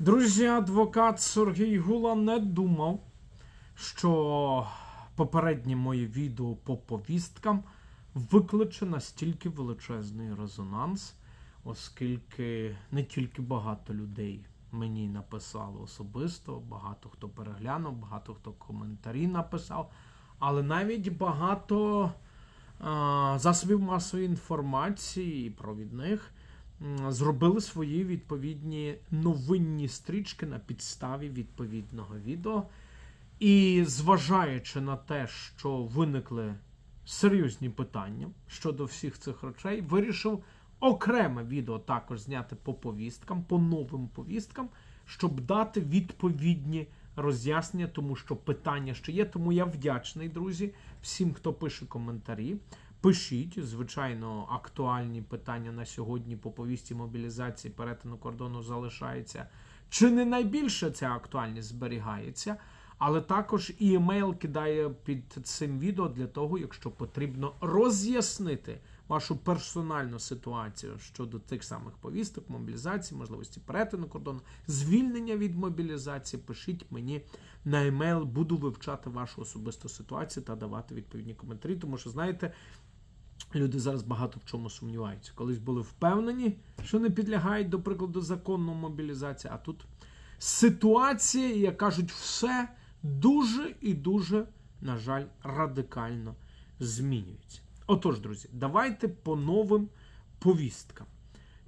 Друзі, адвокат Сергій Гула не думав, що попереднє моє відео по повісткам викличе настільки величезний резонанс, оскільки не тільки багато людей мені написали особисто, багато хто переглянув, багато хто коментарі написав, але навіть багато а, засобів масової інформації провідних зробили свої відповідні новинні стрічки на підставі відповідного відео. І зважаючи на те, що виникли серйозні питання щодо всіх цих речей, вирішив окреме відео також зняти по повісткам, по новим повісткам, щоб дати відповідні роз'яснення, тому що питання ще є. Тому я вдячний, друзі, всім, хто пише коментарі. Пишіть, звичайно, актуальні питання на сьогодні по повісті мобілізації перетину кордону залишається. Чи не найбільше ця актуальність зберігається? Але також і емейл кидає під цим відео для того, якщо потрібно роз'яснити вашу персональну ситуацію щодо тих самих повісток, мобілізації, можливості перетину кордону, звільнення від мобілізації. Пишіть мені на емейл, буду вивчати вашу особисту ситуацію та давати відповідні коментарі, тому що знаєте. Люди зараз багато в чому сумніваються. Колись були впевнені, що не підлягають, до прикладу, законну мобілізації, а тут ситуація, як кажуть, все дуже і дуже, на жаль, радикально змінюється. Отож, друзі, давайте по новим повісткам.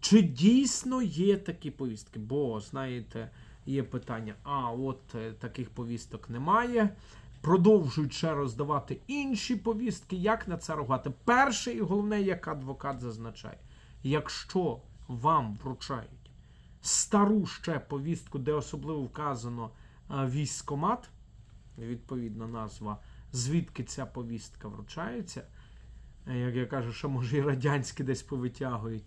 Чи дійсно є такі повістки? Бо, знаєте, є питання: а от е, таких повісток немає. Продовжують ще роздавати інші повістки. Як на це реагувати? Перше і головне, як адвокат зазначає, якщо вам вручають стару ще повістку, де особливо вказано а, військкомат, відповідна назва, звідки ця повістка вручається, е, як я кажу, що може і радянські десь повитягують,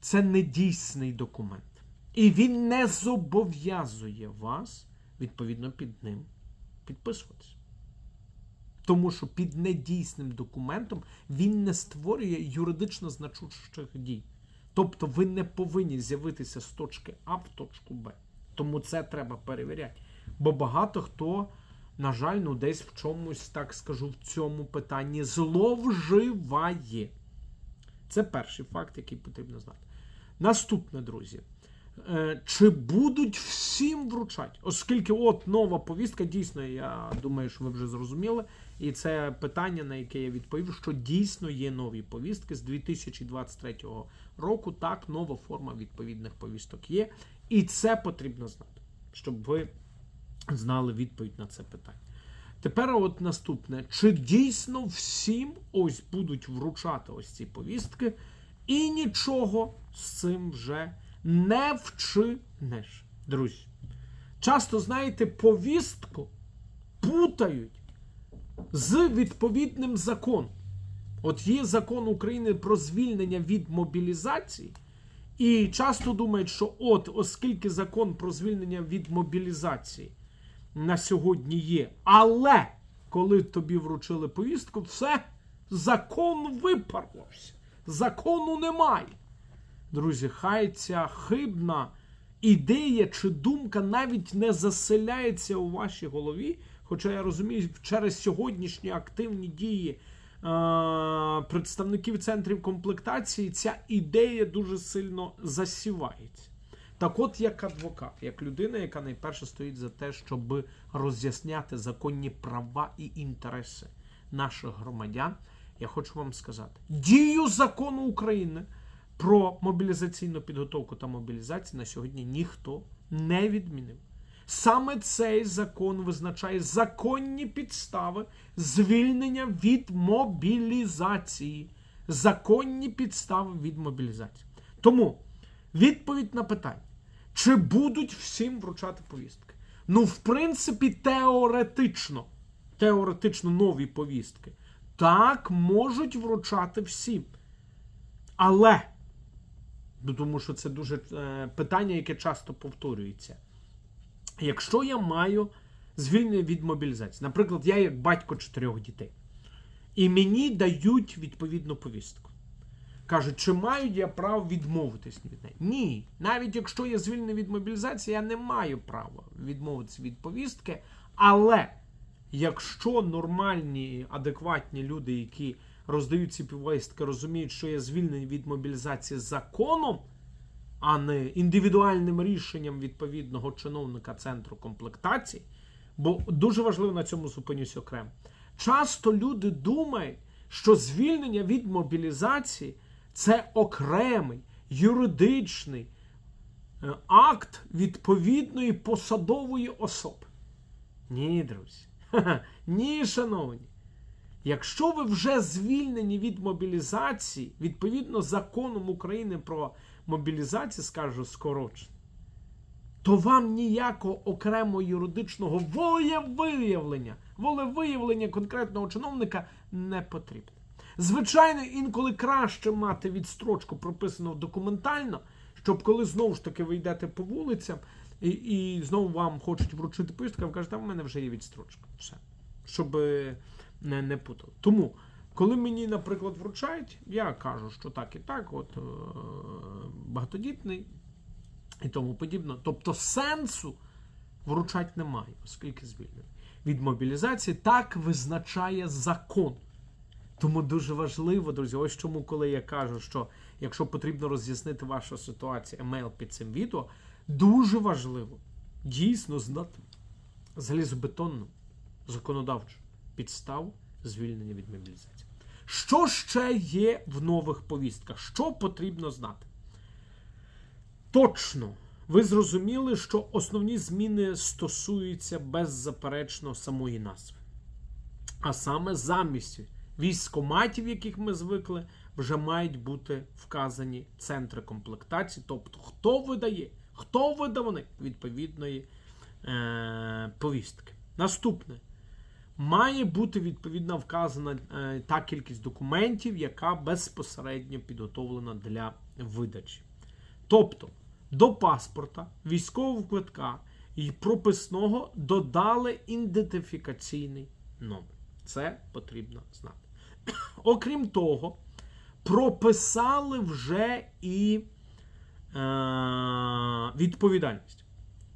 це недійсний документ. І він не зобов'язує вас, відповідно, під ним підписуватися. Тому що під недійсним документом він не створює юридично значущих дій. Тобто ви не повинні з'явитися з точки А в точку Б. Тому це треба перевіряти. Бо багато хто, на жаль, ну десь в чомусь, так скажу, в цьому питанні зловживає. Це перший факт, який потрібно знати. Наступне, друзі. Е, Чи будуть всім вручати? Оскільки от нова повістка, дійсно, я думаю, що ви вже зрозуміли. І це питання, на яке я відповів, що дійсно є нові повістки з 2023 року. Так, нова форма відповідних повісток є. І це потрібно знати, щоб ви знали відповідь на це питання. Тепер от наступне: чи дійсно всім ось будуть вручати ось ці повістки, і нічого з цим вже не вчинеш, друзі. Часто, знаєте, повістку путають з відповідним законом. От є закон України про звільнення від мобілізації, і часто думають, що от, оскільки закон про звільнення від мобілізації на сьогодні є, але коли тобі вручили повістку, все, закон випарвався. Закону немає. Друзі, хай ця хибна ідея чи думка навіть не заселяється у вашій голові. Хоча я розумію, через сьогоднішні активні дії е- представників центрів комплектації ця ідея дуже сильно засівається. Так от, як адвокат, як людина, яка найперше стоїть за те, щоб роз'ясняти законні права і інтереси наших громадян, я хочу вам сказати: дію закону України про мобілізаційну підготовку та мобілізацію на сьогодні ніхто не відмінив. Саме цей закон визначає законні підстави звільнення від мобілізації. Законні підстави від мобілізації. Тому відповідь на питання, чи будуть всім вручати повістки? Ну, в принципі, теоретично, теоретично нові повістки. Так, можуть вручати всім. Але, ну, тому що це дуже е, питання, яке часто повторюється. Якщо я маю звільнення від мобілізації, наприклад, я як батько чотирьох дітей, і мені дають відповідну повістку. Кажуть, чи маю я право відмовитись від неї? Ні. Навіть якщо я звільнений від мобілізації, я не маю права відмовитися від повістки. Але якщо нормальні, адекватні люди, які роздають ці повістки, розуміють, що я звільнений від мобілізації законом, а не індивідуальним рішенням відповідного чиновника центру комплектації, бо дуже важливо на цьому зупинюсь окремо. Часто люди думають, що звільнення від мобілізації це окремий юридичний е, акт відповідної посадової особи. Ні, друзі. Ні, шановні. Якщо ви вже звільнені від мобілізації, відповідно законом України про мобілізацію, скажу скорочено, то вам ніякого окремого юридичного волевиявлення, волевиявлення конкретного чиновника не потрібно. Звичайно, інколи краще мати відстрочку прописану документально, щоб коли знову ж таки ви йдете по вулицям і, і знову вам хочуть вручити повістку, ви кажете, а в мене вже є відстрочка. Все. Щоб е, не, не путали. Тому, коли мені, наприклад, вручають, я кажу, що так і так, от е, багатодітний і тому подібне. Тобто сенсу вручати немає, оскільки звільнений. Від мобілізації так визначає закон. Тому дуже важливо, друзі, ось чому, коли я кажу, що якщо потрібно роз'яснити вашу ситуацію, емейл під цим відео, дуже важливо дійсно знати залізобетонну законодавчу підставу звільнення від мобілізації. Що ще є в нових повістках? Що потрібно знати? Точно, ви зрозуміли, що основні зміни стосуються беззаперечно самої назви. А саме замість військоматів, яких ми звикли, вже мають бути вказані центри комплектації, тобто хто видає, хто видавник відповідної е, повістки. Наступне. Має бути відповідно вказана е, та кількість документів, яка безпосередньо підготовлена для видачі. Тобто до паспорта, військового квитка і прописного додали ідентифікаційний номер. Це потрібно знати. Окрім того, прописали вже і е, відповідальність.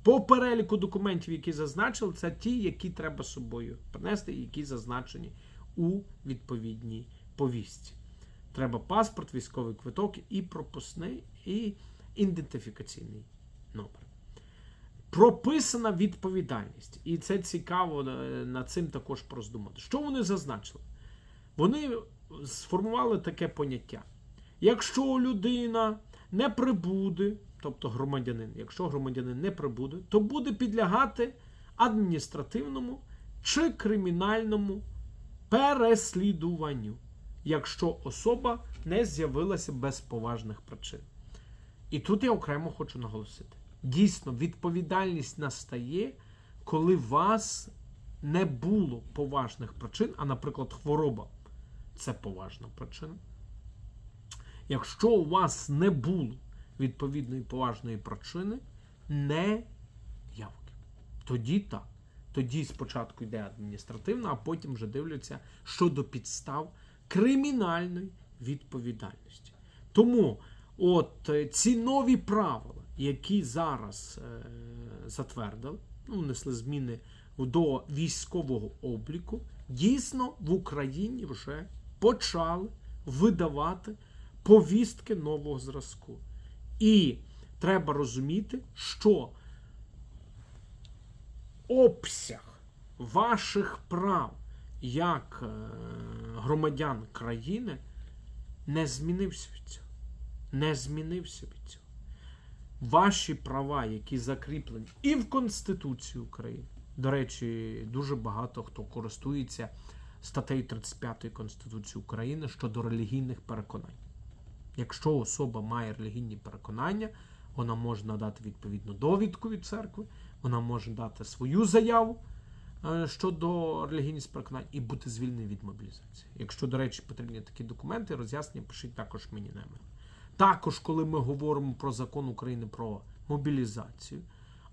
По переліку документів, які зазначили, це ті, які треба собою принести, які зазначені у відповідній повістці. Треба паспорт, військовий квиток і пропускний, і ідентифікаційний номер. Прописана відповідальність. І це цікаво е, над цим також роздумати. Що вони зазначили? Вони сформували таке поняття. Якщо людина не прибуде, тобто громадянин, якщо громадянин не прибуде, то буде підлягати адміністративному чи кримінальному переслідуванню, якщо особа не з'явилася без поважних причин. І тут я окремо хочу наголосити: дійсно, відповідальність настає, коли вас не було поважних причин, а, наприклад, хвороба це поважна причина. Якщо у вас не було відповідної поважної причини, не явки. Тоді так. Тоді спочатку йде адміністративна, а потім вже дивляться щодо підстав кримінальної відповідальності. Тому от е, ці нові правила, які зараз е, затвердили, ну, внесли зміни до військового обліку, дійсно в Україні вже почали видавати повістки нового зразку. І треба розуміти, що обсяг ваших прав як е, громадян країни не змінився від цього. Не змінився від цього. Ваші права, які закріплені і в Конституції України. До речі, дуже багато хто користується статтею 35 Конституції України щодо релігійних переконань. Якщо особа має релігійні переконання, вона може надати відповідну довідку від церкви, вона може дати свою заяву е, щодо релігійних переконань і бути звільненою від мобілізації. Якщо, до речі, потрібні такі документи, роз'яснення пишіть також мені на мене. Також, коли ми говоримо про закон України про мобілізацію,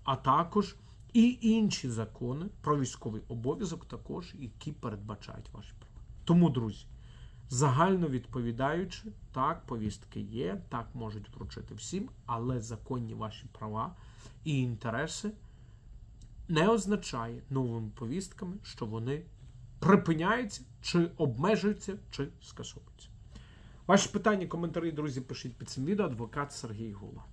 а також і інші закони про військовий обов'язок, також які передбачають ваші права. Тому, друзі, Загально відповідаючи, так, повістки є, так можуть вручити всім, але законні ваші права і інтереси не означає новими повістками, що вони припиняються, чи обмежуються, чи скасовуються. Ваші питання, коментарі, друзі, пишіть під цим відео. Адвокат Сергій Гула.